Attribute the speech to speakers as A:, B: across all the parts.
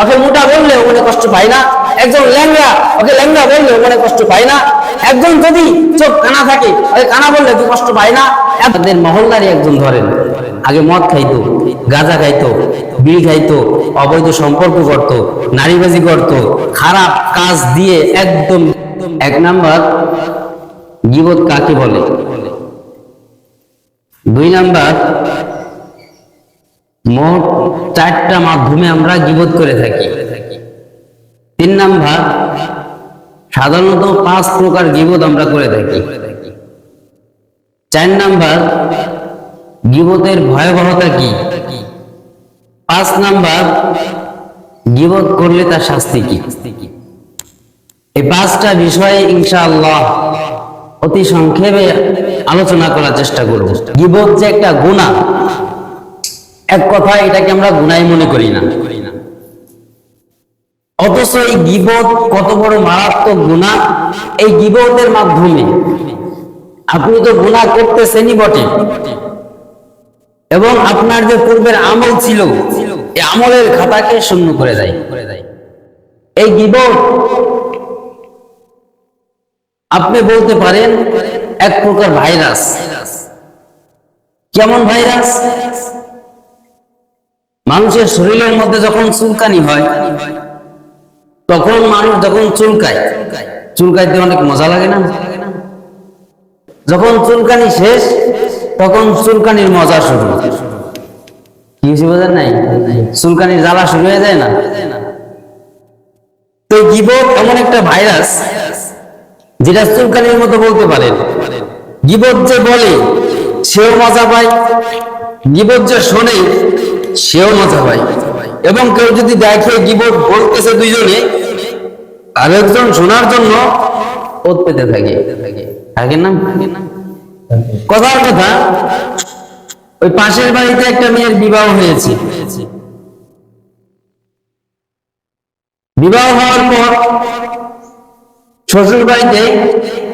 A: ওকে মোটা বললে মনে কষ্ট পায় না। একজন ল্যাংড়া, ওকে ল্যাংড়া বললে মনে কষ্ট পায় না। একজন যদি চোখ কানা থাকে, ওকে কানা বললে কি কষ্ট পায় না। আপনাদের মহল্লারই একজন ধরেন, আগে মদ খাইতো, গাঁজা খাইতো, বিড়ি খাইতো, অবৈধ সম্পর্ক করত, নারীবাজি করত, খারাপ কাজ দিয়ে একদম, এক নাম্বার গিবত কাকে বলে? দুই নাম্বার মোট চারটা মাধ্যমে আমরা গিবত করে থাকি। তিন নাম্বার, সাধারণত পাঁচ প্রকার গিবত আমরা করে থাকি। চার নাম্বার, গিবতের ভয়াবহতা কি? পাঁচ নাম্বার, গিবত করলে তার শাস্তি কি? এই পাঁচটা বিষয়ে ইনশাআল্লাহ অতি সংক্ষেপে আলোচনা করার চেষ্টা করব। গিবত যে একটা গুণা এক কথায় এটাকে আমরা গুনাই মনে করি না। অথচ এই গিবত কত বড় মারাত্মক গুণা এই গিবতের মাধ্যমে আপনি তো গুণা করতেছেনই বটে। এবং আপনার যে পূর্বের আমল ছিল, এই আমলের খাতাকে শূন্য করে দেয়। এই গিবত আপনি বলতে পারেন এক প্রকার ভাইরাস। কেমন ভাইরাস? মানুষের শরীরের মধ্যে যখন চুলকানি হয়, তখন মানুষ যখন চুলকায়, চুলকাইতে অনেক মজা লাগে না? যখন চুলকানি শেষ, তখন চুলকানির মজা শুরু। কি হয়েছে বোঝেন নাই? চুলকানির জ্বালা শুরু হয়ে যায় না? তো গিবক এমন একটা ভাইরাস, যেটা চুলকানির মতো বলতে পারেন। গিবত যে বলে, সেও মজা পায়, গিবত যে শোনে সেও মজা পায়। এবং কেউ যদি দেখে গিবত বলতেছে দুইজনে আরেকজন শোনার জন্য ওত পেতে থাকে। থাকে না? কথার কথা, ওই পাশের বাড়িতে একটা মেয়ের বিবাহ হয়েছে। বিবাহ হওয়ার পর শ্বশুর বাড়িতে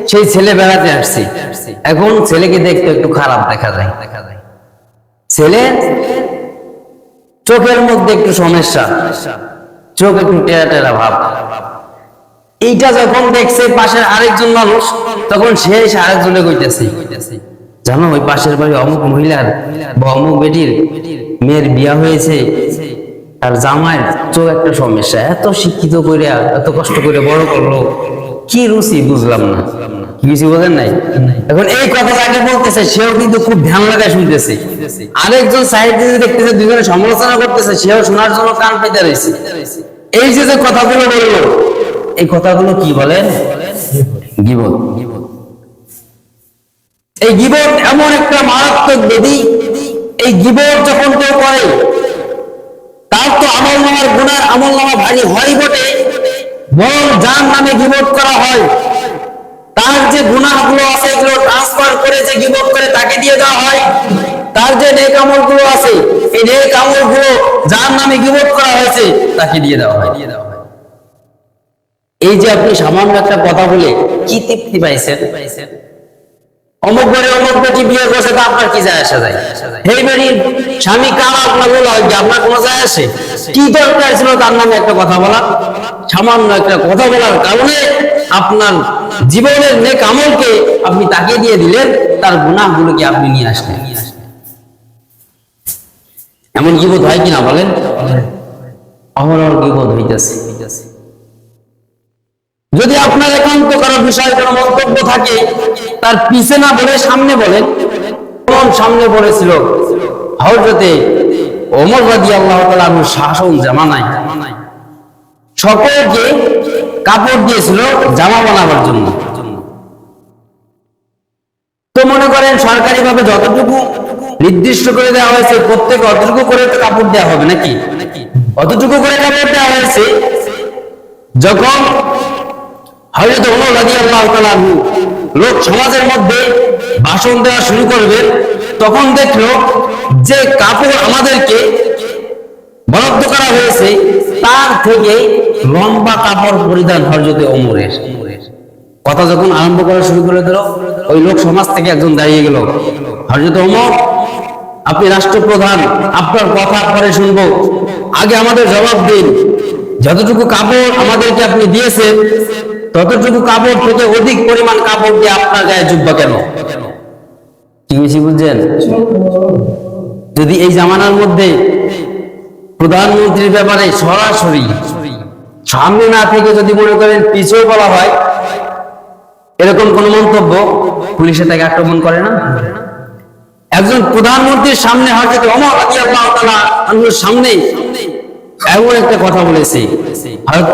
A: সেই ছেলে বেড়াতে আসছে। এখন ছেলেকে দেখতে একটু খারাপ দেখা যায় দেখা যায়। ছেলে চোখের মধ্যে একটু সমস্যা। চোখ একটু টেরা টেরা ভাব। এইটা যখন দেখছে পাশের আরেকজন মানুষ, তখন সে এসে আরেকজনে কইতেছে, জানো, ওই পাশের বাড়ি অমুক মহিলার বা অমুক বেটির মেয়ের বিয়া হয়েছে। আর জামাইয়ের চোখ একটা সমস্যা। এত শিক্ষিত করে এত কষ্ট করে বড় করল। কি রুচি, বুঝলাম না। কিছু বোঝেন নাই? এখন এই কথা যাকে বলতেছে, সেও কিন্তু খুব ধ্যান লাগায় শুনতেছে। আরেকজন সাইড দেখতেছে, দুজনে সমালোচনা করতেছে, সেও শোনার জন্য কান পেতে রয়েছে। এই যে যে কথাগুলো বলল, এই কথাগুলো কি বলেন গিবত। এই গিবত এমন একটা মারাত্মক বেদি। এই গিবত যখন কেউ করে, তার তো আমল নামার গুণার আমল নামা ভারী হয় বটে। বরং যার নামে গিবত করা হয়। তার যে গুণাগুলো আছে, এগুলো ট্রান্সফার করে যে গিবত করে তাকে দিয়ে দেওয়া হয়, তার যে নেক আমলগুলো আছে, এই নেক আমলগুলো যার নামে গিবত করা হয়েছে, তাকে দিয়ে দেওয়া হয়। দিয়ে দেওয়া হয় এই যে আপনি সামান্য একটা কথা বলে কি তৃপ্তি পাইছেন? পাইছেন অমুক আপনার কি যায় আসা যায়? স্বামী যে আপনার কোনো আসে? তার নামে একটা কথা সামান্য একটা কথা বলার কারণে আপনার জীবনের নেক আমলকে আপনি তাকে দিয়ে দিলেন, তার গুণাগুলোকে আপনি নিয়ে আসলেন। এমন গিবোধ হয় কিনা বলেন? অহরহ গিবোধ হইতেছে? যদি আপনার একান্ত কারও বিষয়ে কোনো মন্তব্য থাকে, তার পিছে না বলে সামনে বলেন। কোন সামনে বলেছিল হজরতে ওমর রাদি আল্লাহ শাসন জামানায়। সকলকে কাপড় দিয়েছিল জামা বানাবার জন্য। তো মনে করেন সরকারি ভাবে যতটুকু নির্দিষ্ট করে দেওয়া হয়েছে, প্রত্যেক অতটুকু করে তো কাপড় দেওয়া হবে নাকি? অতটুকু করে কাপড় দেওয়া হয়েছে যখন হয়তো ওমর রাদিয়াল্লাহু তাআলা লোক সমাজের মধ্যে ভাষণ দেওয়া শুরু করবেন তখন দেখল যে কাপড় আমাদেরকে বরাদ্দ করা হয়েছে, তার থেকে লম্বা কাপড় পরিধান হরজতে ওমরের কথা যখন আরম্ভ করা শুরু করে দিল, ওই লোক সমাজ থেকে একজন দাঁড়িয়ে গেল। হরজত ওমর, আপনি রাষ্ট্রপ্রধান, আপনার কথা পরে শুনব। আগে আমাদের জবাব দিন। যতটুকু কাপড় আমাদেরকে আপনি দিয়েছেন, ততটুকু কাপড় থেকে অধিক পরিমাণ কাপড় দিয়ে আপনার গায়ে জুব্বা কেন? কি বুঝছেন? যদি এই জামানার মধ্যে প্রধানমন্ত্রীর ব্যাপারে সরাসরি সামনে না থেকে যদি মনে করেন পিছিয়ে বলা হয়, এরকম কোন মন্তব্য পুলিশে তাকে আক্রমণ করে না? একজন প্রধানমন্ত্রীর সামনে হয়তো অমর সামনে এমন একটা কথা বলেছে।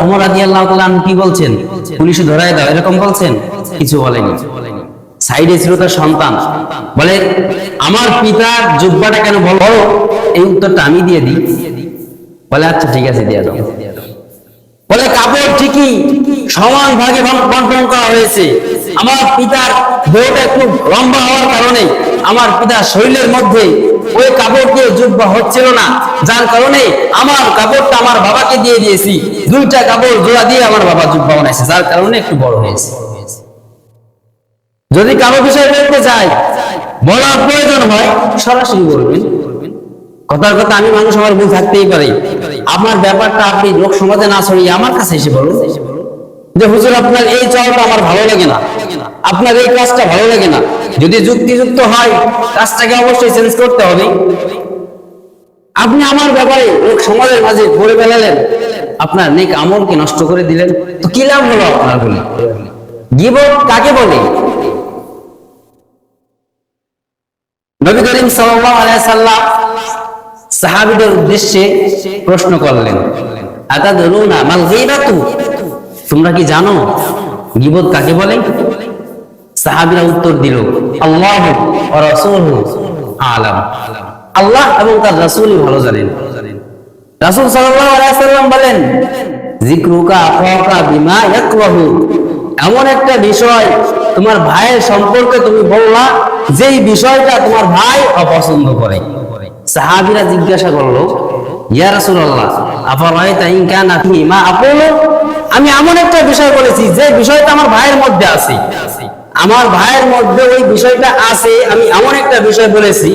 A: ওমর রাদিয়াল্লাহু তাআলা আনহু কি বলছেন? পুলিশে ধরায় দাও, এরকম বলছেন? কিছু বলেনি। সাইডে ছিল তার সন্তান। বলে আমার পিতার জুব্বাটা কেন বলো এই উত্তরটা আমি দিয়ে দিই। বলে আচ্ছা ঠিক আছে, দিয়ে দাও। বলে, কাপড় ঠিকই, সমান ভাগে বন- বন্টন করা হয়েছে। আমার পিতার দেহটা একটু লম্বা হওয়ার কারণে আমার পিতার শরীরের মধ্যে ওই কাপড় দিয়ে জুব্বা হচ্ছিল না। যার কারণে আমার কাপড়টা আমার বাবাকে দিয়ে দিয়েছি। দুইটা কাপড় জোড়া দিয়ে আমার বাবা জুব্বা বানাইছে, যার কারণে একটু বড় হয়েছে। যদি কারও বিষয় বলতে চাই বলার প্রয়োজন হয়, সরাসরি বলবেন। কথার কথা আমি মানুষ আমার ভুল থাকতেই পারি। আমার ব্যাপারটা আপনি লোক সমাজে না ছড়িয়ে আমার কাছে এসে বলুন। যে হুজুর, আপনার এই চলটা আমার ভালো লাগে না। আপনার এই কাজটা ভালো লাগে না। যদি যুক্তিযুক্ত হয়, কাজটাকে অবশ্যই চেঞ্জ করতে হবে। আপনি আমার ব্যাপারে লোক সমাজের মাঝে বলে ফেলালেন আপনার নেক আমলকে নষ্ট করে দিলেন। তো কি লাভ হলো আপনার বলে? গিবত কাকে বলে? নবী করিম সাল্লাম সাহাবীদের উদ্দেশ্যে প্রশ্ন করলেন, আতাদরুনা মাল গীবাতু? তোমরা কি জানো? গীবত কাকে বলে? সাহাবীরা উত্তর দিল, আল্লাহ ওয়া রাসূলুহু আলাম। আল্লাহ এবং তার রাসূলই ভালো জানেন। রাসূল সাল্লাল্লাহু আলাইহি সাল্লাম বলেন, যিকরুকা আখাকা বিমা ইয়াকরাহু। এমন একটা বিষয় তোমার ভাইয়ের সম্পর্কে তুমি বললা, যেই বিষয়টা তোমার ভাই অপছন্দ করে। সাহাবীরা জিজ্ঞাসা করল, ইয়া রাসূলুল্লাহ, আফারাইতা ইন কানা ফি মা আকুলু? আমি এমন একটা বিষয় বলেছি, যে বিষয়টা আমার ভাইয়ের মধ্যে আছে। আমার ভাইয়ের মধ্যে ওই বিষয়টা আছে, আমি এমন একটা বিষয় বলেছি।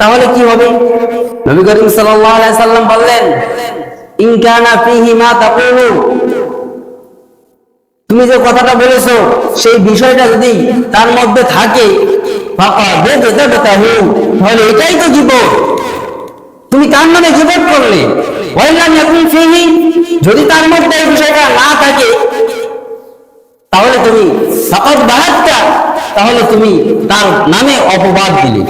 A: তাহলে কি হবে? নবী করিম সাল্লাল্লাহু আলাইহি সাল্লাম বললেন, ইন কানা ফিহি মা তাকুলু? তুমি যে কথাটা বলেছ, সেই বিষয়টা যদি তার মধ্যে থাকে তুমি তার নামে জীবন করলে? যদি তার মধ্যে এই বিষয়টা না থাকে, তাহলে তুমি তাহলে তুমি তার নামে অপবাদ দিলে।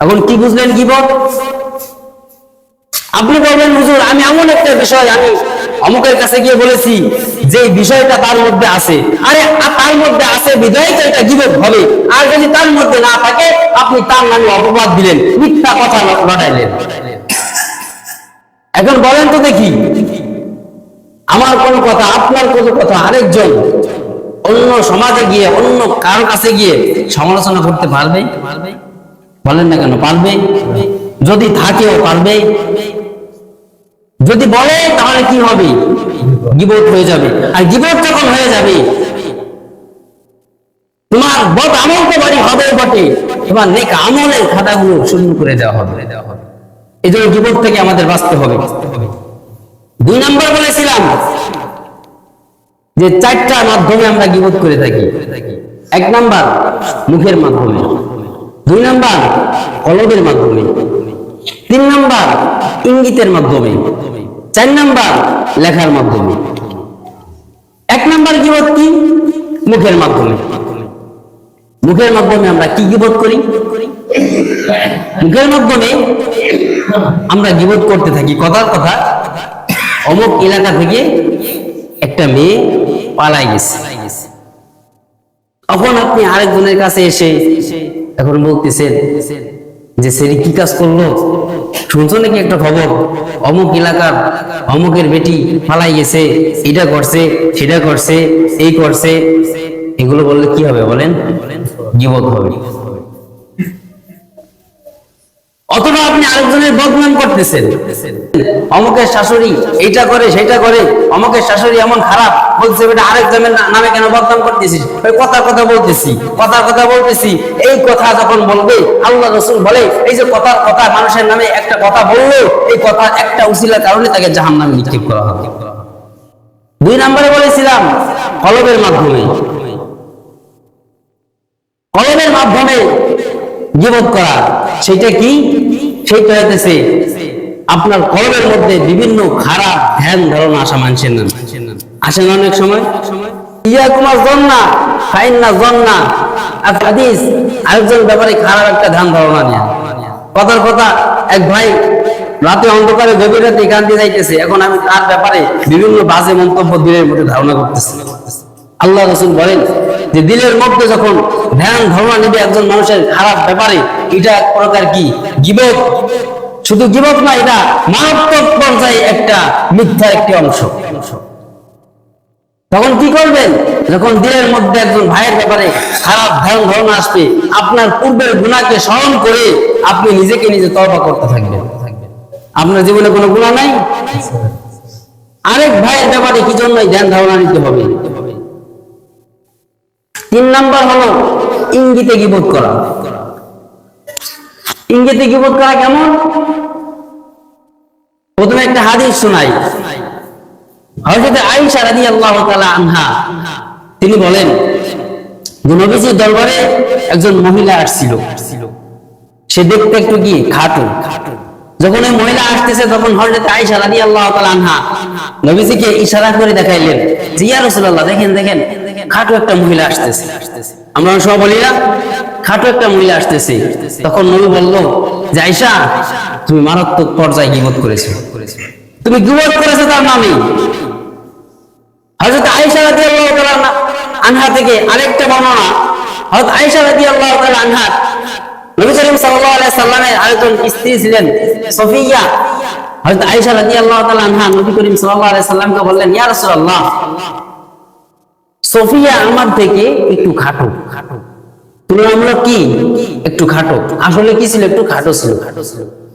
A: এখন কি বুঝলেন জীবন আপনি বলবেন, হুজুর, আমি এমন একটা বিষয় আমি অমুকের কাছে গিয়ে বলেছি যে বিষয়টা তার মধ্যে আছে। আরে তার মধ্যে আছে বিধায় তো এটা জীবক হবে। আর যদি তার মধ্যে না থাকে, আপনি তার নামে অপবাদ দিলেন, মিথ্যা কথা ল- লটাইলেন এখন বলেন তো দেখি, আমার কোন কথা, আপনার কোন কথা, আরেকজন অন্য সমাজে গিয়ে, অন্য কারও কাছে গিয়ে সমালোচনা করতে পারবে? বলেন না কেন, পারবে? যদি থাকেও পারবে। যদি বলে, তাহলে কি হবে? গিবত হয়ে যাবে। আর গিবত যখন হয়ে যাবে, তোমার বদ আমল তো বাড়ি হবে বটে। তোমার নেক আমলের খাতাগুলো শূন্য করে দেওয়া হবে। এই জন্য গিবত থেকে আমাদের বাঁচতে হবে। দুই নম্বর বলেছিলাম যে চারটা মাধ্যমে আমরা গিবত করে থাকি। এক নাম্বার মুখের মাধ্যমে। দুই নাম্বার কলবের মাধ্যমে। তিন নাম্বার ইঙ্গিতের মাধ্যমে। চার নাম্বার লেখার মাধ্যমে। এক নাম্বার গিবত কি? মুখের মাধ্যমে। মুখের মাধ্যমে আমরা কি গিবত করি? মুখের মাধ্যমে আমরা গিবত করতে থাকি। কথার কথা, অমুক এলাকা থেকে একটা মেয়ে পালাই গেছে। তখন আপনি আরেকজনের কাছে এসে এখন বলতেছেন যে, সেরি কি কাজ করল? শুনছো নাকি একটা খবর? অমুক এলাকার অমুকের বেটি পালাই গেছে, এটা করছে, সেটা করছে, এই করছে। এগুলো বললে কি হবে বলেন? গিবত হবে। অথবা আপনি আরেকজনের বদনাম করতেছেন। অমুকের শাশুড়ি এইটা করে সেটা করে, অমুকের শাশুড়ি এমন খারাপ, বলছে বেটা আরেকজনের নামে কেন বদনাম করতেছিস? ওই কথার কথা বলতেছি, কথার কথা বলতেছি। এই কথা যখন বলবে, আল্লাহ রসুল বলে, এই যে কথার কথা মানুষের নামে একটা কথা বলল, এই কথা একটা উসিলার কারণে তাকে জাহান নামে নিক্ষেপ করা হবে। দুই নম্বরে বলেছিলাম, কলবের মাধ্যমে। কলমের মাধ্যমে গিবত করা। সেটা কি? সেইটা হইতেছে আপনার কলমের মধ্যে বিভিন্ন খারাপ ধ্যান ধারণা আসা আসে না অনেক সময়? ইয়া কুমার জন্না। ফাইন না জন্না হাদিস, আরেকজন ব্যাপারে খারাপ একটা ধ্যান ধারণা কথার কথা, এক ভাই রাতে অন্ধকারে গভীর রাতে গান দিয়ে যাইতেছে। এখন আমি তার ব্যাপারে বিভিন্ন বাজে মন্তব্য দিনের মধ্যে ধারণা করতেছি। আল্লাহ রসুল বলেন যে দিলের মধ্যে যখন ধ্যান, ধারণা নেবে একজন মানুষের খারাপ ব্যাপারে, এটা এক প্রকার কি? গিবত। শুধু গিবত না, এটা মারাত্মক পর্যায়ে একটা মিথ্যা একটি অংশ। তখন কি করবেন? যখন দিলের মধ্যে একজন ভাইয়ের ব্যাপারে খারাপ ধ্যান ধারণা আসবে, আপনার পূর্বের গুণাকে স্মরণ করে আপনি নিজেকে নিজে তর্পা করতে থাকবেন। আপনার জীবনে কোনো গুণা নাই? আরেক ভাইয়ের ব্যাপারে কি জন্যই ধ্যান, ধারণা নিতে হবে? তিন নাম্বার হলো ইঙ্গিতে গিবোধ করা। ইঙ্গিতে গিবোধ করা কেমন? প্রথমে একটা হাদিস শোনাই। হযরত আয়েশা রাদিয়াল্লাহু তাআলা আনহা, তিনি বলেন, যে নবীজির দরবারে একজন মহিলা আসছিল। সে দেখতে একটু কি খাটো। যখন ওই মহিলা আসতেছে, তখন হযরত আয়েশা রাদিয়াল্লাহু তাআলা আনহা নবীজিকে ইশারা করে দেখাইলেন, যে ইয়া রাসূলুল্লাহ, দেখেন দেখেন। খাটো একটা মহিলা আসতেছে। আমরা সব বলি না খাটো একটা মহিলা আসতেছে। তখন নবী বলল যে আয়েশা তুমি মারাত্মক পর্যায়ে গীবত করেছ। তুমি গীবত করেছ তার নামে হযরত আয়েশা রাদিয়াল্লাহু তাআলা আনহা থেকে আরেকটা বর্ণনা। হযরত আয়েশা রাদিয়াল্লাহু তাআলা আনহা, নবী করিম সাল্লাল্লাহু আলাইহি সাল্লামের আরেকজন স্ত্রী ছিলেন, সফিয়া। হযরত আয়েশা রাদিয়াল্লাহু তাআলা আনহা নবী করিম সাল্লাল্লাহু আলাইহি সাল্লামকে বললেন, ইয়া রাসূলুল্লাহ সফিয়া আমার থেকে একটু খাটো। খাটো তুলনামূলক কি? একটু খাটো। আসলে কি ছিল? একটু খাটো ছিল।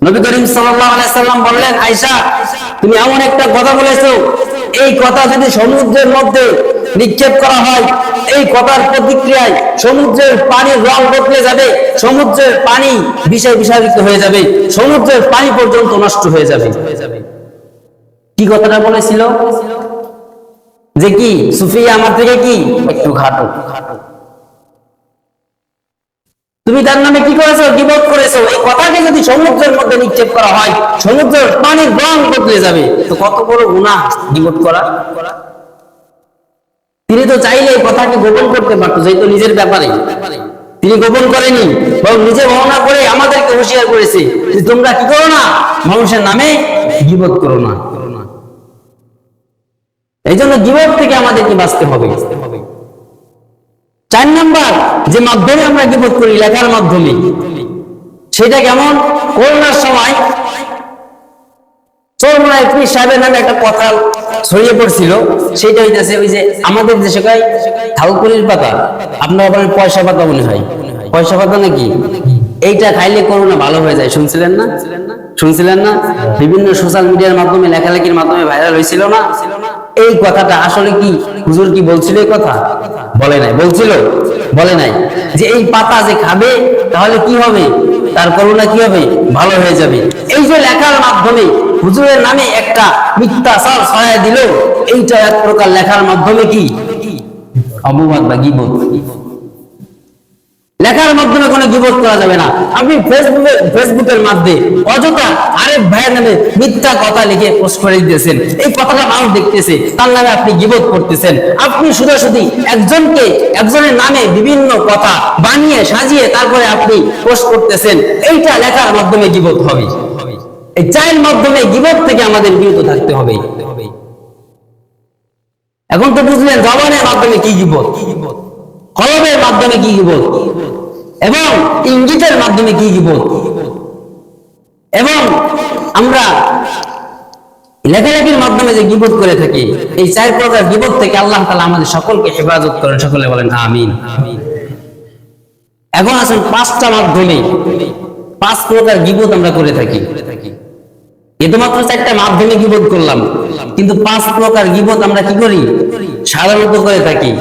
A: নবী করিম সাল্লাম বললেন তুমি এমন একটা কথা বলেছ। এই কথা যদি সমুদ্রের মধ্যে নিক্ষেপ করা হয়, এই কথার প্রতিক্রিয়ায় সমুদ্রের পানির রং বদলে যাবে, সমুদ্রের পানি বিষয় বিষায়িত হয়ে যাবে, সমুদ্রের পানি পর্যন্ত নষ্ট হয়ে যাবে। কি কথাটা বলেছিল? যে কি? সুফিয়া আমার থেকে কি? একটু খাটো। তুমি তার নামে কি করেছ? গিবত করেছ? এই কথাকে যদি সমুদ্রের মধ্যে নিক্ষেপ করা হয়, সমুদ্রের পানির রং বদলে যাবে। তো কত বড় গুনাহ গিবত করা? তিনি তো চাইলে এই কথাকে গোপন করতে পারতো, যেহেতু নিজের ব্যাপারে। তিনি গোপন করেনি, বরং নিজে বর্ণনা করে আমাদেরকে হুঁশিয়ার করেছে তোমরা কি করো না? মানুষের নামে গিবত করো না। এই জন্য গিবত থেকে আমাদেরকে বাঁচতে হবে। চার নাম্বার, যে মাধ্যমে আমরা গিবত করি, লেখার মাধ্যমে। সেটা কেমন? করোনার সময় পয়সা পাতা মনে হয়। পয়সা নাকি? এইটা খাইলে করোনা ভালো হয়ে যায়। শুনছিলেন না? শুনছিলেন না? বিভিন্ন সোশ্যাল মিডিয়ার মাধ্যমে, লেখালেখির মাধ্যমে ভাইরাল হয়েছিল না? এই কথাটা আসলে কি? হুজুর কি বলছিল এই কথা? বলে নাই। বলছিল? বলে নাই। যে এই পাতা যে খাবে, তাহলে কি হবে? তার করোনা কি হবে? ভালো হয়ে যাবে। এই যে লেখার মাধ্যমে হুজুরের নামে একটা মিথ্যাচার ছড়ায় দিল, এইটা এক প্রকার লেখার মাধ্যমে কি? অপবাদ বা গিবত। লেখার মাধ্যমে কোনো গিবত করা যাবে না। আপনি ফেসবুকে ফেসবুকের মাধ্যমে অযথা আরেক ভাইয়ের নামে মিথ্যা কথা লিখে পোস্ট করে দিতেছেন। এই কথাটা মানুষ দেখতেছে, তার নামে আপনি গিবত করতেছেন। আপনি শুধু একজনকে, একজনের নামে বিভিন্ন কথা বানিয়ে সাজিয়ে তারপরে আপনি পোস্ট করতেছেন। এইটা লেখার মাধ্যমে গিবত হবে। এই চায়ের মাধ্যমে গিবত থেকে আমাদের বিরত থাকতে হবে। এখন তো বুঝলেন জবানের মাধ্যমে কি গিবত? কলমের মাধ্যমে কি গিবত এবং ইঙ্গিতের মাধ্যমে কি গিবত এবং আমরা লেখালেখির মাধ্যমে যে গিবত করে থাকি, এই চার প্রকার গিবত থেকে আল্লাহ তালা আমাদের সকলকে হেফাজত করেন। সকলে বলেন, আমিন। এখন আছেন পাঁচটা মাধ্যমে পাঁচ প্রকার গিবত আমরা করে থাকি। এ মাত্র চারটা মাধ্যমে গিবত করলাম। কিন্তু পাঁচ প্রকার গিবত আমরা কি করি? সাধারণত করে থাকি।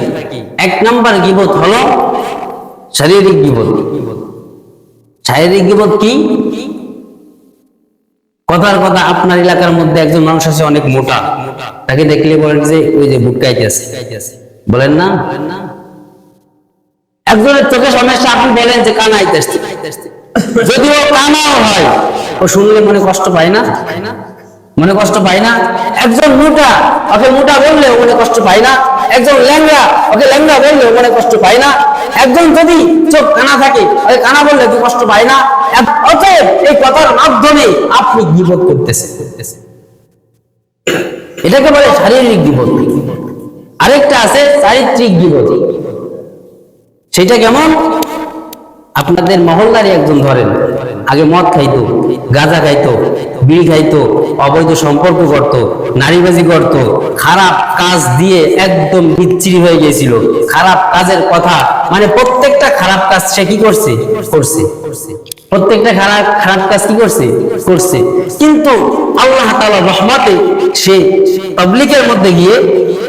A: এক নাম্বার গিবত হলো শারীরিক গিবত। শারীরিক গিবত কি? কথার কথা আপনার এলাকার মধ্যে একজন মানুষ আছে, অনেক মোটা। তাকে দেখলে বলেন যে, ওই যে বুক কাইতেছে বলেন না? একজনের চোখে সমস্যা, আপনি বলেন যে, কানা আইতেছে। যদিও কানাও হয়। ও শুনলে মনে কষ্ট পায় না? মনে কষ্ট পায় না? একজন মোটা, ওকে মোটা বললে মনে কষ্ট পায় না? একজন ল্যাংড়া, ওকে ল্যাংড়া বললে মনে কষ্ট পায় না? একজন যদি চোখ কানা থাকে, ওকে কানা বললে কি কষ্ট পায় না? অতএব এই কথার মাধ্যমে আপনি গিবত করতেছেন। এটাকে বলে শারীরিক গিবত। আরেকটা আছে চারিত্রিক গিবত। সেটা কেমন? আপনাদের মহল্লারই একজন ধরেন, আগে মদ খাইতো, গাঁজা খাইতো, বিড়ি খাইতো, অবৈধ সম্পর্ক করতো, নারীবাজি করতো, খারাপ কাজ দিয়ে একদম বিচ্ছিরি হয়ে গেছিল খারাপ কাজের কথা মানে প্রত্যেকটা খারাপ কাজ সে কি করছে? করছে। প্রত্যেকটা খারাপ খারাপ কাজ কি করছে? করছে। কিন্তু আল্লাহ তাআলার রহমতে সে পাবলিকের মধ্যে গিয়ে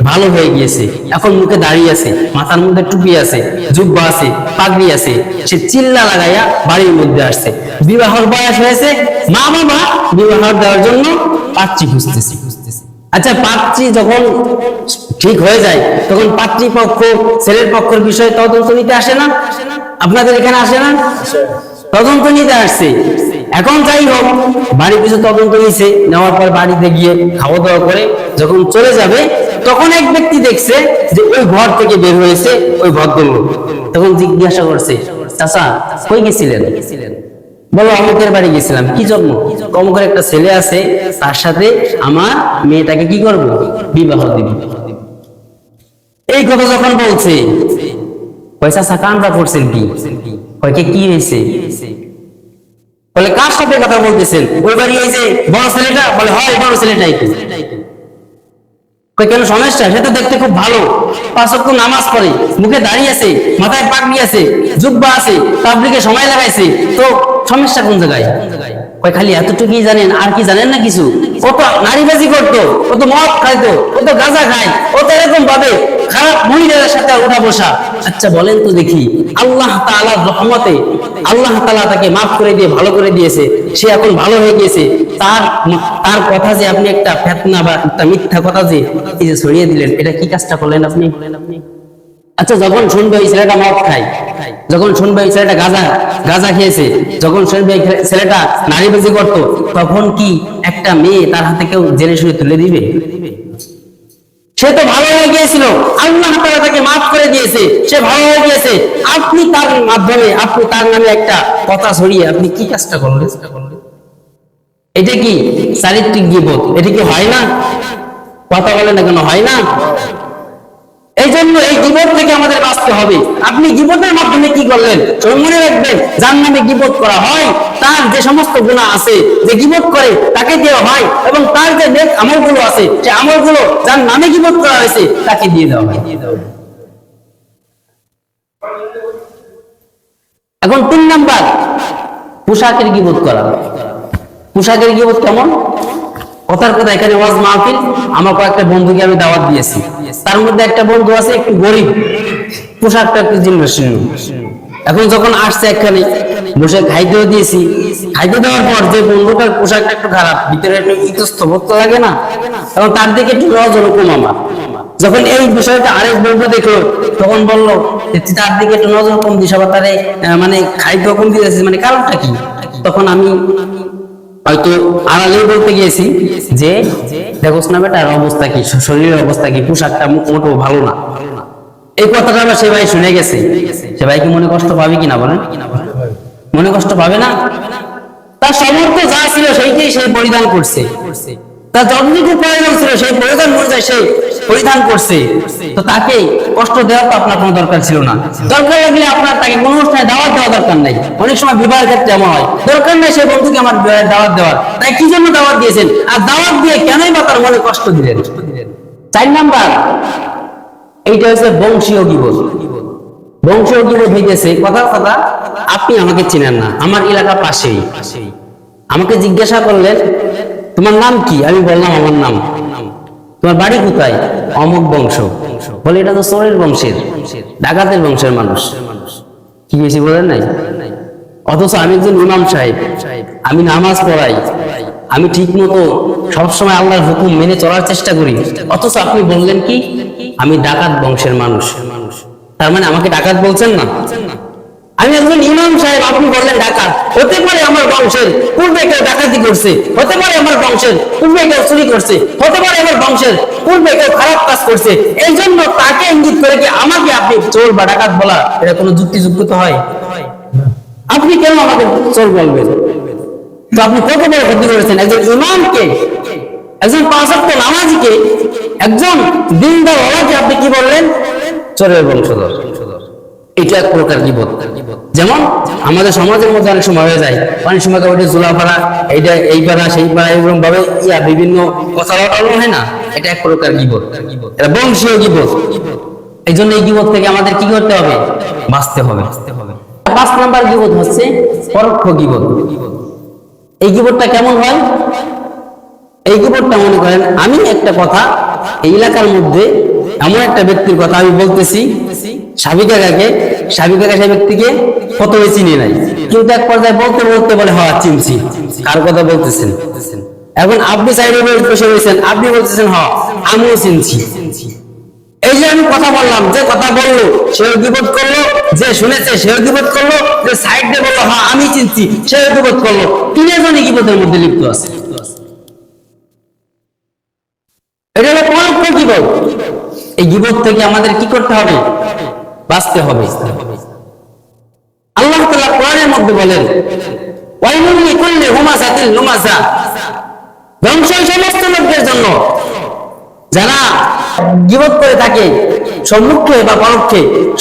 A: ভালো হয়ে গিয়েছে। এখন মুখে দাঁড়িয়ে আছে, মাথার মধ্যে টুপি আছে, জুব্বা আছে, পাগড়ি আছে। সে চিল্লা লাগাইয়া বাড়ির মধ্যে আসছে। বিবাহর বয়স হয়েছে, মা বাবা বিবাহ দেওয়ার জন্য পাত্রী খুঁজতেছে। আচ্ছা পাত্রী যখন ঠিক হয়ে যায়, তখন পাত্রী পক্ষ ছেলের পক্ষের বিষয়ে তদন্ত নিতে আসে না? আপনাদের এখানে আসে না? তদন্ত নিতে আসছে। এখন যাই হোক বাড়ি কিছু তদন্ত নিছে, নেওয়ার পর বাড়িতে গিয়ে খাওয়া দাওয়া করে যখন চলে যাবে, তখন এক ব্যক্তি দেখছে যে ওই ঘর থেকে বের হয়েছে ওই ভদ্রলোক। তখন জিজ্ঞাসা করছে, চাচা, কই গেছিলেন? বলো, অমুকের বাড়ি গেছিলাম। কি জন্য অমুকের একটা ছেলে আছে, তার সাথে আমার মেয়েটাকে কি করব? বিবাহ দিব। এই কথা যখন বলছে পয়সা সাকানরা করছেন কি? কয়কে কি হয়েছে? বলে, কার সাথে কথা বলতেছেন? ওই বাড়ি এই যে বড় ছেলেটা? বলে, হয়, বড় ছেলেটাই। কেন সমস্যা? সে তো দেখতে খুব ভালো। পাঁচ নামাজ পড়ে, মুখে দাঁড়িয়ে আছে, মাথায় পাগড়ি আছে, জুব্বা আছে তাবলিকে সময় লাগাইছে। তো সমস্যা কোন জায়গায়? কয় খালি এতটুকুই জানেন, আর কি জানেন না কিছু? ও তো নারীবাজি করতো, ও তো মদ খাইতো, ও তো গাঁজা খায়, ও তো এরকম ভাবে খারাপ মহিলাদের সাথে উঠা বসা। আচ্ছা বলেন তো দেখি, আল্লাহ তাআলার রহমতে, আল্লাহ তাআলা তাকে মাফ করে দিয়ে, ভালো করে দিয়েছে, সে এখন ভালো হয়ে গিয়েছে। তার তার কথা যে আপনি একটা ফেতনা বা একটা মিথ্যা কথা যে ছড়িয়ে দিলেন, এটা কি কাজটা করলেন আপনি? আচ্ছা যখন শুনবে ওই ছেলেটা মদ খায়, যখন শুনবে ওই ছেলেটা গাঁজা গাঁজা খেয়েছে, যখন শুনবে ছেলেটা নারীবাজি করতো, তখন কি একটা মেয়ে তার হাতে কেউ জেনে শুনে তুলে দিবে? সে তো ভালো হয়ে গিয়েছিল। আল্লাহ তাআলা তাকে মাফ করে দিয়েছে। সে ভালো হয়ে গিয়েছে। আপনি তার মাধ্যমে, আপনি তার নামে একটা কথা ছড়িয়ে আপনি কি কাজটা করলেন? এটা কি চারিত্রিক গিবত এটা কি হয় না? কথা বলে না কেন, হয় না? এই জন্য এই বাঁচতে হবে। আপনি গিবতের মাধ্যমে কি করলেন? মনে রাখবেন যার নামে গিবত করা হয়। তার যে সমস্ত গুণা আছে, যে গিবত করে, তাকে দেওয়া হয় এবং তার যে নেক আমলগুলো আছে, সে আমলগুলো যার নামে গিবত করা হয়েছে, তাকে দিয়ে দেওয়া হয়। এখন তিন নাম্বার, পোশাকের গিবত করা। পোশাকের গিবত কেমন? কথার কথা এখানে ওয়াজ মাহফিল আমার কয়েকটা বন্ধুকে আমি দাওয়াত দিয়েছি। তার মধ্যে একটা বন্ধু আছে, একটু গরিব। পোশাকটা একটু জীর্ণশীর্ণ এখন যখন আসছে এখানে বসে খাইতেও দিয়েছি। খাইতে দেওয়ার পর যে বন্ধুটার পোশাকটা একটু খারাপ, ভিতরে একটু ইতস্তবোধ তো লাগে না, তখন তার দিকে একটু নজর কম আমার। যখন এই বিষয়টা আরেক বন্ধু দেখল, তখন বলল তার দিকে একটু নজর কম দিস, আবার তারে মানে খাইতে কম দিয়েছিস মানে কারণটা কি? তখন আমি হয়তো আড়ালে বলতে গিয়েছি যে দেখোস না বেটার অবস্থা কি? শরীরের অবস্থা কি? পোশাকটা মোটো ভালো না। এই কথাটা আমার সে ভাই শুনে গেছে। সে ভাই কি মনে কষ্ট পাবে কিনা বলেন? মনে কষ্ট পাবে না? তার সমর্থ যা ছিল সেইটাই সে পরিধান করছে। তার যতটুকু প্রয়োজন ছিল সেই প্রয়োজন অনুযায়ী সে পরিধান করছে। তো তাকে কষ্ট দেওয়া তো আপনার কোনো দরকার ছিল না। দরকার লাগলে আপনার তাকে কোনো অনুষ্ঠানে দাওয়াত দেওয়া দরকার অনেক সময় বিবাহের ক্ষেত্রে এমন হয়। দরকার সেই বন্ধুকে আমার বিবাহের দাওয়াত দেওয়ার। তাই কি জন্য দাওয়াত দিয়েছেন? আর দাওয়াত দিয়ে কেনই বা তার মনে কষ্ট দিলেন? চার নাম্বার, এইটা হচ্ছে বংশীয় গিবত বংশীয় হইতেছে, কথা কথা, আপনি আমাকে চিনেন না, আমার এলাকা পাশেই। আমাকে জিজ্ঞাসা করলেন তোমার নাম কি? আমি বললাম আমার নাম। তোমার বাড়ি কোথায়? অমুক বংশ। বলে এটা তো চোরের বংশের, ডাকাতের বংশের মানুষ। কি বেশি বলেন নাই? অথচ আমি একজন ইমাম সাহেব। আমি নামাজ পড়াই। আমি ঠিক মতো সবসময় আল্লাহর হুকুম মেনে চলার চেষ্টা করি। অথচ আপনি বললেন কি? আমি ডাকাত বংশের মানুষ। তার মানে আমাকে ডাকাত বলছেন না? আমি একজন ইমাম সাহেব, আপনি বললেন ডাকাত হতে পারে আমার বংশের পূর্বে কেউ ডাকাতি করছে, হতে পারে আমার বংশের পূর্বে কেউ চুরি করছে, হতে পারে আমার বংশের পূর্বে কেউ খারাপ কাজ করছে। এই জন্য তাকে ইঙ্গিত করে কি আমাকে আপনি চোর বা ডাকাত বলা, এটা কোনো যুক্তিযুক্ত হয়? আপনি কেন আমাকে চোর বলবেন? তো আপনি কত বড় ক্ষতি করেছেন? একজন ইমামকে, একজন পাঁচাত্ত নামাজিকে, একজন দিনদার ওলাকে আপনি কি বললেন? চোরের বংশধর। এটা এক প্রকার গিবত যেমন আমাদের সমাজের মধ্যে অনেক সময় হয়ে যায়, অনেক সময় কেউ এটা জোলা পাড়া এইটা এই পাড়া, সেই পাড়া এরকম ভাবে ইয়া বিভিন্ন কথা বলা হয় না, এটা এক প্রকার গিবত এটা বংশীয় গিবত এই জন্য এই গিবত থেকে আমাদের কি করতে হবে? বাঁচতে হবে। পাঁচ নাম্বার গিবত হচ্ছে পরোক্ষ গিবত এই গিবতটা কেমন হয়? এই গিবতটা মনে করেন, আমি একটা কথা, এই এলাকার মধ্যে এমন একটা ব্যক্তির কথা আমি বলতেছি সাবিকা কাকে সাবিকা কাকা সেই ব্যক্তিকে প্রথমে চিনি নাই। কিন্তু এক পর্যায়ে বলতে বলতে বলে হওয়া চিনছি। কার কথা বলতেছেন? এখন আপনি সাইডে বসে রয়েছেন, আপনি বলতেছেন হ আমিও চিনছি। এই যে আমি কথা বললাম, যে কথা বলল, সেও বিপদ করল, যে শুনেছে, সেও বিপদ করল, যে সাইড দিয়ে বলল হ্যাঁ আমি চিনছি, সেও বিপদ করল। তিনজনই বিপদের মধ্যে লিপ্ত আছে? এটা হলো পরোক্ষ গিবত এই গিবত থেকে আমাদের কি করতে হবে? বাঁচতে হবে। আল্লাহ কোরআনের মধ্যে বলেন ধ্বংস সমস্ত লোকদের জন্য যারা গিবত করে থাকে, সম্মুখে বা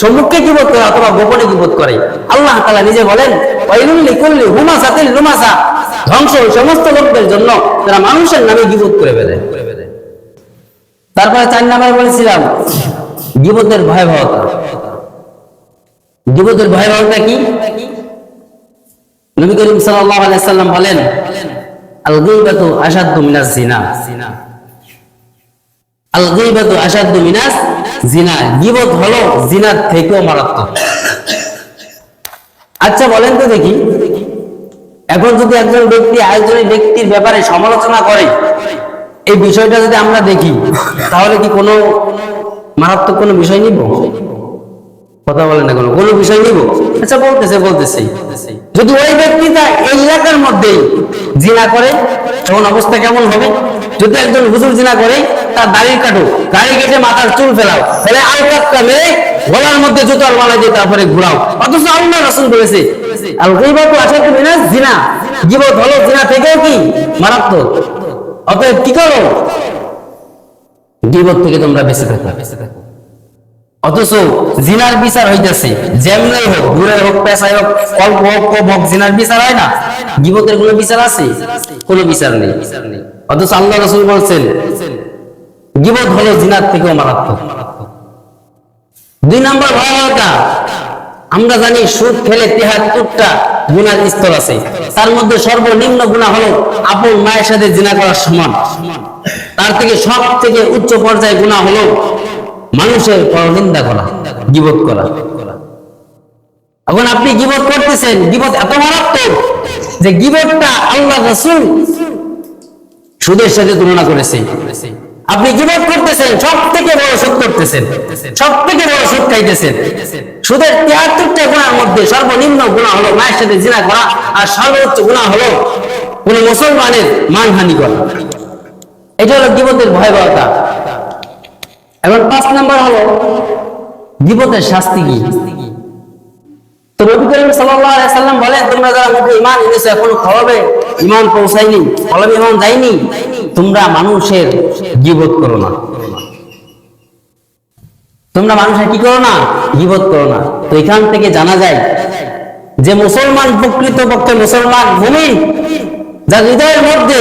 A: সম্মুখে গিবত করে অথবা গোপনে গিবত করে, আল্লাহ নিজে বলেন ধ্বংস সমস্ত লোকদের জন্য মানুষের নামে গিবত করে ফেলে তারপরে চার নাম্বার বলেছিলাম, গিবতের ভয়াবহতা। গিবতের ভয়াবহতা কি? নবী করিম সাল্লাল্লাহু আলাইহি সাল্লাম বলেন আল গীবাতু আশাদ্দু মিনাজ জিনা। আল গীবাতু আশাদ্দু মিনাজ জিনা। গিবত হলো জিনার থেকেও মারাত্মক। আচ্ছা বলেন তো দেখি। এখন যদি একজন ব্যক্তি আরেকজনের ব্যক্তির ব্যাপারে সমালোচনা করে, এই বিষয়টা যদি আমরা দেখি, তাহলে কি কোনো মারাত্মক কোনো বিষয় নিব? কথা বলে না কোনো। কোনো বিষয় নিব? আচ্ছা বলতেছে বলতেছে। যদি ওই ব্যক্তিটা এলাকার মধ্যেই জিনা করে তখন অবস্থা কেমন হবে? যদি একজন হুজুর জিনা করে তার দাড়ি কাটো দাড়ি কেটে মাথার চুল ফেলাও ফেলে আলকাতটা মেরে গলার মধ্যে জুতার মালা দিয়ে তারপরে ঘুরাও। অথচ আল্লাহ রাসূল বলেছে আল গীবাতু আশাদু মিনাজ জিনা। গীবত হলো জিনা থেকেও কি? মারাত্মক। অতএব কি করো? গিবত থেকে তোমরা বেঁচে থাকো বেঁচে থাকো। অথচ জিনার বিচার হইতেছে। যেমনই হোক, দূরের হোক, পেশায় হোক, অল্প হোক, কম হোক, জিনার বিচার হয় না? গিবতের কোনো বিচার আছে? কোনো বিচার নেই। অথচ আল্লাহ রসুল বলছেন, গিবত হলো জিনার থেকেও মারাত্মক। দুই নম্বর ভয়াবহতা, আমরা জানি সুদ খেলে তেহাত্তরটা গুণার স্তর আছে। তার মধ্যে সর্বনিম্ন গুণা হলো আপন মায়ের সাথে জিনা করার সমান। তার থেকে সব থেকে উচ্চ পর্যায়ে গুণা হলো মানুষের পরনিন্দা করা, গিবত করা। এখন আপনি গিবত করতেছেন, গিবত এত মারাত্মক যে গিবতটা আল্লাহ রাসূল সুদের সাথে তুলনা করেছে। আপনি গিবত করতেছেন সব থেকে বড় সুদ করতেছেন সব থেকে বড় সুদ খাইতেছেন। সুদের তিয়াত্তরটা গুণার মধ্যে সর্বনিম্ন গুণা হলো মায়ের সাথে জিনা করা আর সর্বোচ্চ গুণা হলো কোন মুসলমানের মানহানি করা। এটা হলো গিবতের ভয়াবহতা। এখন পাঁচ নাম্বার হলো গিবতের শাস্তি কি? তো নবী করিম সাল্লাম বলেন, তোমরা যারা মুখে এনেছো, এখনও পৌঁছায়নি? যায়নি? তোমরা মানুষের গিবত করো না। তোমরা মানুষের কি করো না? গিবত করো না। তো এখান থেকে জানা যায় যে মুসলমান প্রকৃত পক্ষে মুসলমান মুমিন, যার হৃদয়ের মধ্যে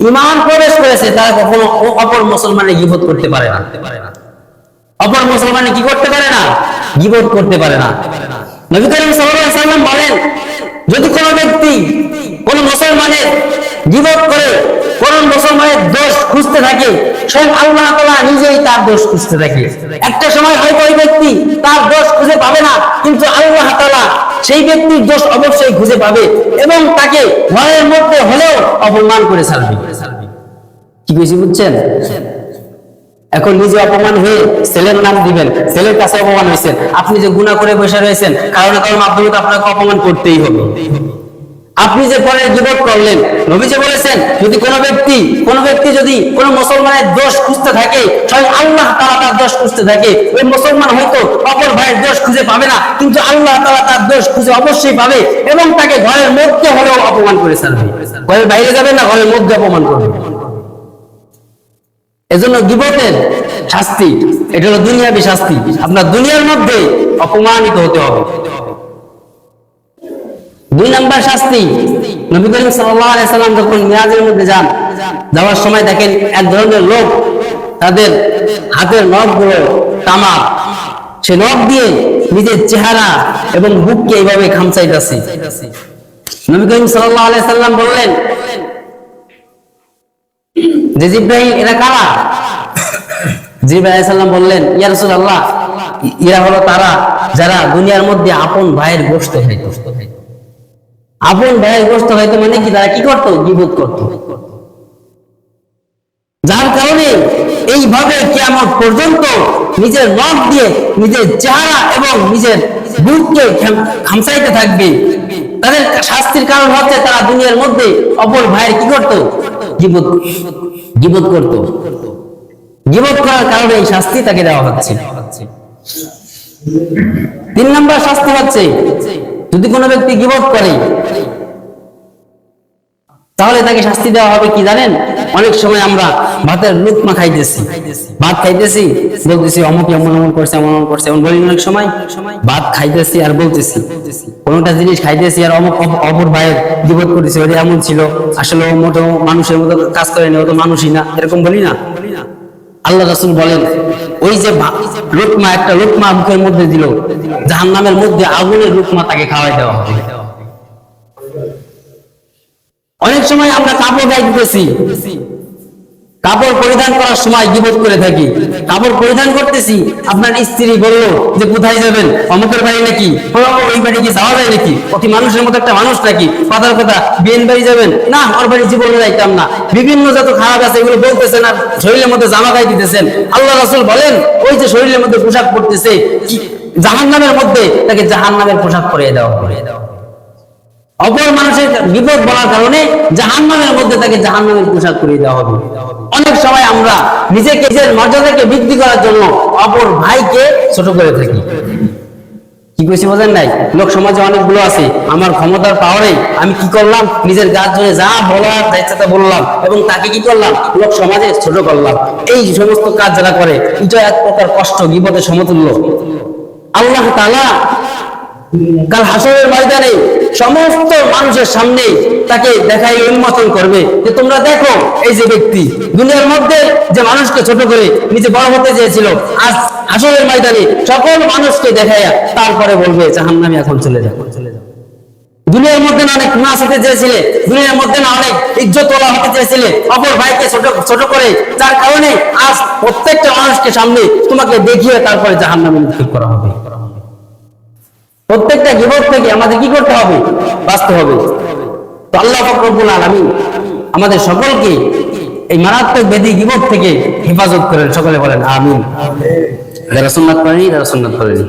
A: ইমান প্রবেশ করেছে, তারা কখনো অপর মুসলমানের গিবত করতে পারে না। অপর মুসলমান কি করতে পারে না? গিবত করতে পারে না। নবী করিম সাল্লাম বলেন যদি কোনো ব্যক্তি কোন মুসলমানের গিবত করে, কোন মুসলমানের দোষ খুঁজতে থাকে, স্বয়ং আল্লাহ তাআলা নিজেই তার দোষ খুঁজতে থাকে। একটা সময় হয়তো ওই ব্যক্তি তার দোষ খুঁজে পাবে না, কিন্তু আল্লাহ তাআলা সেই ব্যক্তির দোষ অবশ্যই খুঁজে পাবে এবং তাকে ঘরের মধ্যে হলেও অপমান করে ছাড়বে। কি কইছি বুঝছেন? এখন নিজে অপমান হয়ে ছেলের নাম দিবেন, ছেলের কাছে অপমান হয়েছেন, আপনি যে গুণা করে বসে রয়েছেন, কারণে কারণ তো আপনাকে অপমান করতেই হবে। আপনি যে পরে গিবত করলেন, নবী যে বলেছেন, যদি কোনো ব্যক্তি কোনো ব্যক্তি যদি কোনো মুসলমানের দোষ খুঁজতে থাকে, স্বয়ং আল্লাহ তাআলা তার দোষ খুঁজতে থাকে, ওই মুসলমান হয়তো অপর ভাইয়ের দোষ খুঁজে পাবে না, কিন্তু আল্লাহ তাআলা তার দোষ খুঁজে অবশ্যই পাবে এবং তাকে ঘরের মধ্যে হলেও অপমান করে ছাড়বে। ঘরের বাইরে যাবে না, ঘরের মধ্যে অপমান করবে এজন্য গিবতের শাস্তি, এটা হলো দুনিয়াবি শাস্তি। আপনার দুনিয়ার মধ্যে অপমানিত হতে হবে। দুই নাম্বার শাস্তি, নবী করিম সাল্লাম যখন মিরাজের মধ্যে যান, যাওয়ার সময় দেখেন এক ধরনের লোক তাদের হাতের নখ নখগুলো তামা, সে নখ দিয়ে নিজের চেহারা এবং বুককে এইভাবে খামচাইতেছে। নবী করিম সাল্লাল্লাহু আলাইহি সাল্লাম বললেন যে জিব্রাহিম এরা কারা? বললেন রাসূলুল্লাহ এরা হলো তারা যারা দুনিয়ার মধ্যে আপন ভাইয়ের গোশত খাইতো আপন ভাইয়ের গোশত খাইতো মানে কি? তারা কি করতো? গিবত করত। যার কারণে এইভাবে কিয়ামত পর্যন্ত নিজের রব দিয়ে নিজের চেহারা এবং নিজের বুককে খামসাইতে থাকবে। তাদের শাস্তির কারণ হচ্ছে তারা দুনিয়ার মধ্যে অপর ভাইয়ের কি করত? গিবত করত। গিবত করার কারণে এই শাস্তি তাকে দেওয়া হচ্ছে। তিন নম্বর শাস্তি হচ্ছে, যদি কোনো ব্যক্তি গিবত করে তাহলে তাকে শাস্তি দেওয়া হবে কি জানেন? অনেক সময় আমরা ভাতের লুকমা খাইতেছি। ভাত খাইতেছি, বলতেছি, অমুক এমন এমন করছে, এমন এমন করছে, এমন বলি অনেক সময়। ভাত খাইতেছি আর বলতেছি। কোনটা জিনিস খাইতেছি আর অমুক অপর ভাইয়ের বিপদ করেছে ওটা এমন ছিল। আসলে ও মোটো মানুষের মতো কাজ করেনি ও তো মানুষই না, এরকম বলি না। আল্লাহ রাসুল বলেন, ওই যে লুকমা, একটা লুকমা মুখের মধ্যে দিল, জাহান্নামের মধ্যে আগুনের লুকমা তাকে খাওয়াই দেওয়া হবে। অনেক সময় আমরা কাপড় গায়ে দিতেছি। কাপড় পরিধান করার সময় গিবত করে থাকি। কাপড় পরিধান করতেছি, আপনার স্ত্রী বলল যে, কোথায় যাবেন? অমুকের বাড়ি নাকি? ওই বাড়ি কি যাওয়া যায় নাকি? অতি মানুষের মতো একটা মানুষ নাকি? কথার কথা বিয়েন বাড়ি যাবেন? না ওর বাড়ি জীবনে যাইতাম না। বিভিন্ন যত খারাপ আছে, এগুলো বলতেছেন আর শরীরের মধ্যে জামা গায়ে দিতেছেন। আল্লাহ রাসুল বলেন, ওই যে শরীরের মধ্যে পোশাক পরতেছে, কি জাহান্নামের মধ্যে তাকে জাহান্নামের পোশাক পরিয়ে দেওয়া হবে। অপর মানুষের বিপদ বলার কারণে জাহান্নামের মধ্যে তাকে জাহান্নামের পোশাক করিয়ে দেওয়া হবে। অনেক সময় আমরা নিজেকে, নিজের মর্যাদাকে বৃদ্ধি করার জন্য অপর ভাইকে ছোট করে থাকি। কি কইছি বোঝেন নাই? লোক সমাজে অনেকগুলো আছে। আমার ক্ষমতার পাওয়ারে আমি কি করলাম? নিজের গাছ ধরে যা বলার তা বললাম এবং তাকে কি করলাম? লোক সমাজে ছোট করলাম। এই সমস্ত কাজ যারা করে এটা এক প্রকার কষ্ট, বিপদের সমতুল্য। আল্লাহ তাআলা কাল হাসরের ময়দানে সমস্ত মানুষের সামনে তাকে দেখাই উন্মোচন করবে। যে তোমরা দেখো এই যে ব্যক্তি। দুনিয়ার মধ্যে যে মানুষকে ছোট করে নিজে বড় হতে চেয়েছিল, আজ হাসরের ময়দানে সকল মানুষকে দেখাইয়া তারপরে বলবে, জাহান্নামে এখন চলে যাও। দুনিয়ার মধ্যে না অনেক নাচ হতে চেয়েছিলে, দুনিয়ার মধ্যে না অনেক ইজ্জত তোলা হতে চেয়েছিলে। অপর ভাইকে ছোট ছোট করে যার কারণে আজ প্রত্যেকটা মানুষকে সামনে তোমাকে দেখিয়ে তারপরে জাহান্নামে নিক্ষেপ করা হবে। প্রত্যেকটা জীবন থেকে আমাদের কি করতে হবে? বাঁচতে হবে। তো আল্লাহ ফকরবুল আলমী আমাদের সকলকে এই মারাত্মক বেদি গিবত থেকে হেফাজত করেন। সকলে বলেন, আমিন। যারা সুন্নাত করেনি তারা সুন্নাত করেনি।